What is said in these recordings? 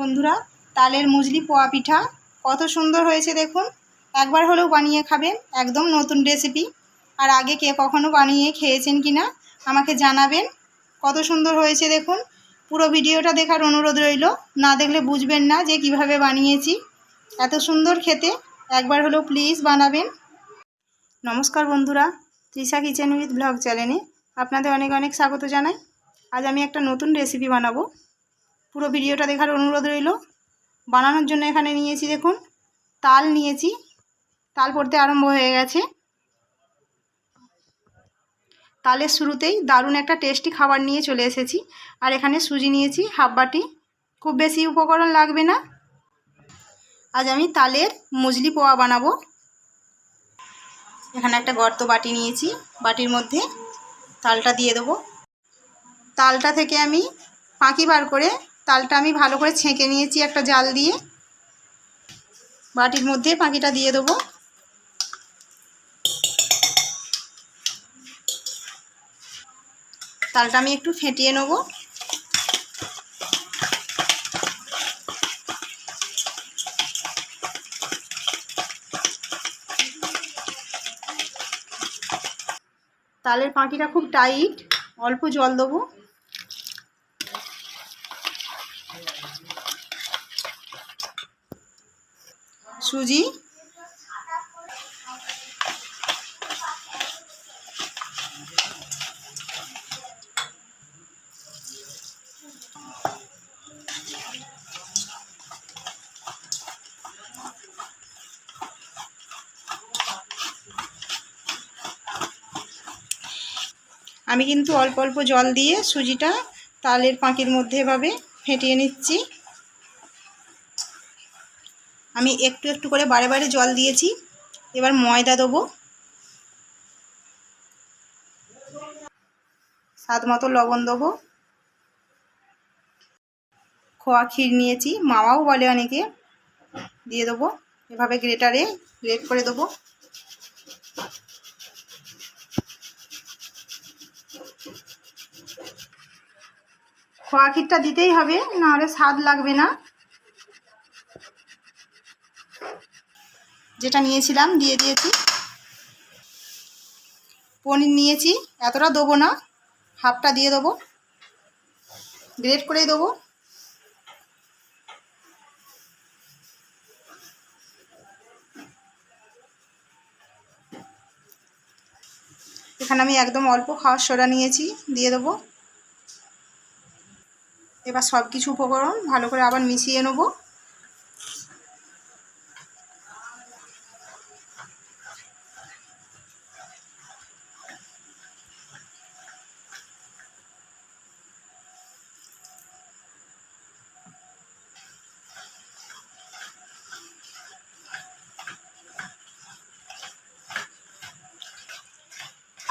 বন্ধুরা, তালের মুজলি পোয়া পিঠা। কত সুন্দর হয়েছে দেখুন। একবার হলেও বানিয়ে খাবেন, একদম নতুন রেসিপি আর আগে কে কখনো বানিয়ে খেয়েছেন কি না আমাকে জানাবেন। কত সুন্দর হয়েছে দেখুন। পুরো ভিডিওটা দেখার অনুরোধ রইল, না দেখলে বুঝবেন না যে কীভাবে বানিয়েছি। এত সুন্দর খেতে, একবার হলেও প্লিজ বানাবেন। নমস্কার বন্ধুরা, তৃষা কিচেন উইথ ব্লগ চ্যানেলে আপনাদের অনেক অনেক স্বাগত জানাই। আজ আমি একটা নতুন রেসিপি বানাবো। পুরো ভিডিওটা দেখার অনুরোধ রইল। বানানোর জন্য এখানে নিয়েছি দেখুন, তাল নিয়েছি। তাল পড়তে আরম্ভ হয়ে গেছে। তালের শুরুতেই দারুণ একটা টেস্টি খাবার নিয়ে চলে এসেছি। আর এখানে সুজি নিয়েছি, হাফ বাটি। খুব বেশি উপকরণ লাগবে না। আজ আমি তালের মুজলি পোয়া বানাবো। এখানে একটা গর্ত বাটি নিয়েছি। বাটির মধ্যে তালটা দিয়ে দেবো। তালটা থেকে আমি পাঁকি বার করে তালটা আমি ভালো করে ছেঁকে নিয়েছি একটা জাল দিয়ে। বাটির মধ্যে পাখিটা দিয়ে দেবো। তালটা আমি একটু ফেটিয়ে নেব। তালের পাখিটা খুব টাইট, অল্প জল দেবো। সুজি। আমি কিন্তু অল্প অল্প জল দিয়ে সুজিটা তালের পাঁকির মধ্যে এভাবে ফেটিয়ে নিচ্ছি। আমি একটু একটু করে বারে বারে জল দিয়েছি। এবার ময়দা দেবো। স্বাদ মতো লবণ দেবো। খোয়া ক্ষীর নিয়েছি, মাওয়াও বলে অনেকে। দিয়ে দেবো। এভাবে গ্রেটারে গ্রেট করে দেবো। খোয়া ক্ষীরটা দিতেই হবে, নাহলে স্বাদ লাগবে না। যেটা নিয়েছিলাম, দিয়ে দিয়েছি। পনির নিয়েছি, এতটা দেবো না, হাফটা দিয়ে দেবো। গ্রেট করেই দেবো। এখানে আমি একদম অল্প খাওয়ার সোডা নিয়েছি, দিয়ে দেবো। এবার সব কিছু উপকরণ ভালো করে আবার মিশিয়ে নেব।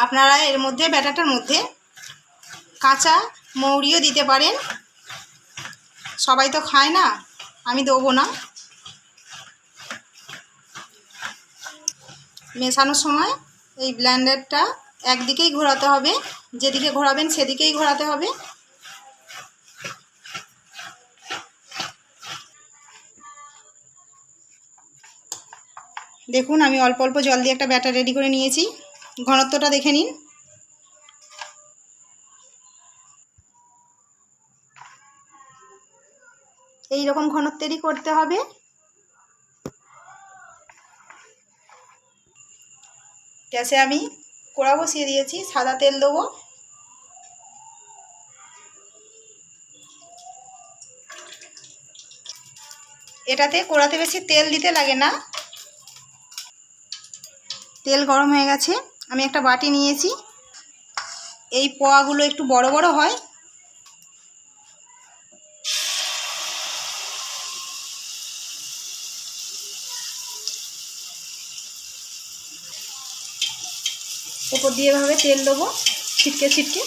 আপনারা এর মধ্যে, ব্যাটারটার মধ্যে কাঁচা মৌরিও দিতে পারেন। সবাই তো খায় না, আমি দেবো না। মেশানোর সময় এই ব্ল্যান্ডারটা একদিকেই ঘোরাতে হবে, যেদিকে ঘোরাবেন সেদিকেই ঘোরাতে হবে। দেখুন, আমি অল্প অল্প জল দিয়ে একটা ব্যাটার রেডি করে নিয়েছি। ঘনত্বটা দেখে নিন। এই রকম ঘনত্বেরই করতে হবে। গ্যাসে আমি কড়া বসিয়ে দিয়েছি, সাদা তেল দেবো। এটাতে কড়াতে বেশি তেল দিতে লাগে না। তেল গরম হয়ে গেছে। আমি একটা বাটি নিয়েছি। এই পোয়াগুলো একটু বড় বড় হয়। ওপর দিয়ে এভাবে তেল দেবো, ছিটকে ছিটকে।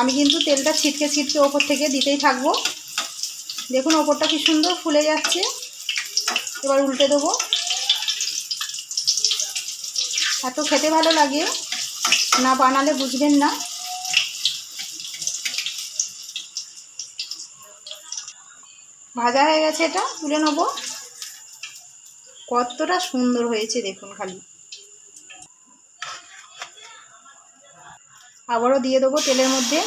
আমি কিন্তু তেলটা ছিটকে ছিটকে ওপর থেকে দিতেই থাকব। দেখুন ওপরটা কি সুন্দর ফুলে যাচ্ছে। এবার উল্টে দেবো। এত খেতে ভালো লাগে, না বানালে বুঝবেন না। ভাজা হয়ে গেছে এটা, তুলে নেব। কতটা সুন্দর হয়েছে দেখুন খালি। আবারও দিয়ে দেবো তেলের মধ্যে।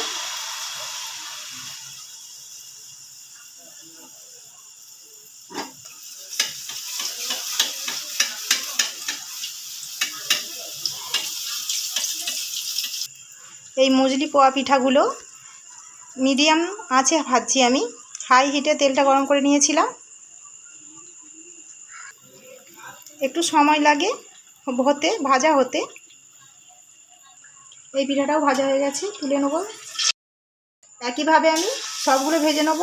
এই মজলি পোয়া পিঠাগুলো মিডিয়াম আছে ভাজছি আমি। হাই হিটে তেলটা গরম করে নিয়েছিলাম। একটু সময় লাগে হতে ভাজা হতে। এই পিঠাটাও ভাজা হয়ে গেছে, তুলে নেব। একইভাবে আমি সবগুলো ভেজে নেব।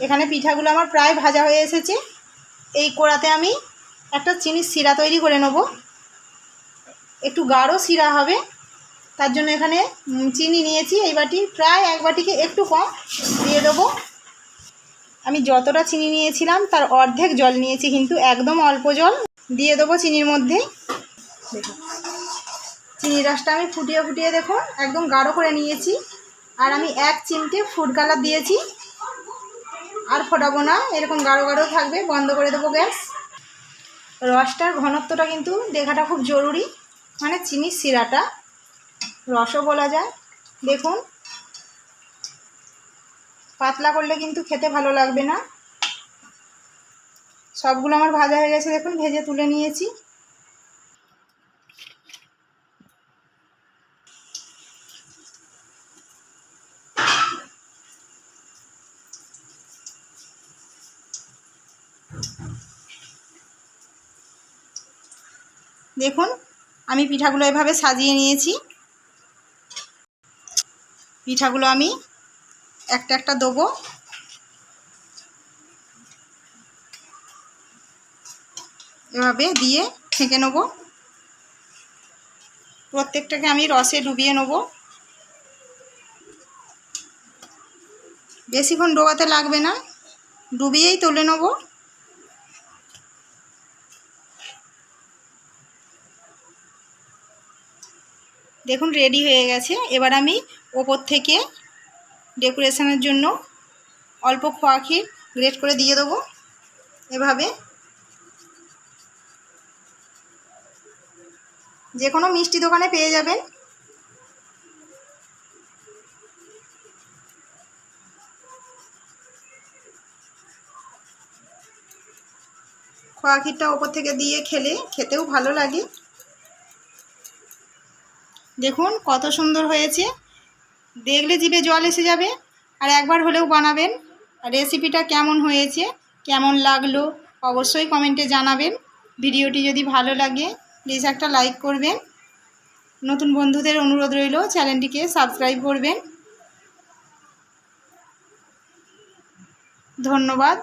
এখানে পিঠাগুলো আমার প্রায় ভাজা হয়ে এসেছে। এই কোড়াতে আমি একটা চিনির শিরা তৈরি করে নেব। একটু গাঢ় শিরা হবে। তার জন্য এখানে চিনি নিয়েছি, এই বাটি প্রায় এক বাটিকে একটু কম দিয়ে দেবো। আমি যতটা চিনি নিয়েছিলাম, তার অর্ধেক জল নিয়েছি, কিন্তু একদম অল্প জল। দিয়ে দেবো চিনির মধ্যে। দেখুন চিনি রসটা আমি ফুটিয়ে ফুটিয়ে দেখুন একদম গাঢ় করে নিয়েছি। আর আমি এক চিমটে ফুড কালার দিয়েছি। আর ফোটাবো না, এরকম গাঢ় গাঢ় থাকবে, বন্ধ করে দেবো গ্যাস। রসটার ঘনত্বটা কিন্তু দেখাটা খুব জরুরি মানে চিনির শিরাটা। রসও বলা যায়। দেখুন। পাতলা করলে কিন্তু খেতে ভালো লাগবে না। সবগুলো আমার ভাজা হয়ে গেছে, দেখুন, ভেজে তুলে নিয়েছি। দেখুন, আমি পিঠাগুলো এভাবে সাজিয়ে নিয়েছি। পিঠাগুলো আমি একটা একটা দেবো। এভাবে দিয়ে ছেঁকে নেব। প্রত্যেকটাকে আমি রসে ডুবিয়ে নেব। বেশিক্ষণ ডোবাতে লাগবে না, ডুবিয়েই তুলে নেব। দেখুন, রেডি হয়ে গেছে। এবার আমি ওপর থেকে ডেকোরেশনের জন্য অল্প খোয়া ক্ষীর গ্রেট করে দিয়ে দেবো। এভাবে যে কোনো মিষ্টি দোকানে পেয়ে যাবেন। খোয়া ক্ষীরটা ওপর থেকে দিয়ে খেলে, খেতেও ভালো লাগে। দেখুন কত সুন্দর হয়েছে। দেখলে জিভে জল এসে যাবে। আর একবার হলেও বানাবেন। রেসিপিটা কেমন হয়েছে, কেমন লাগল, অবশ্যই কমেন্টে জানাবেন। ভিডিওটি যদি ভালো লাগে প্লিজ একটা লাইক করবেন। নতুন বন্ধুদের অনুরোধ রইল চ্যানেলটিকে সাবস্ক্রাইব করবেন। ধন্যবাদ।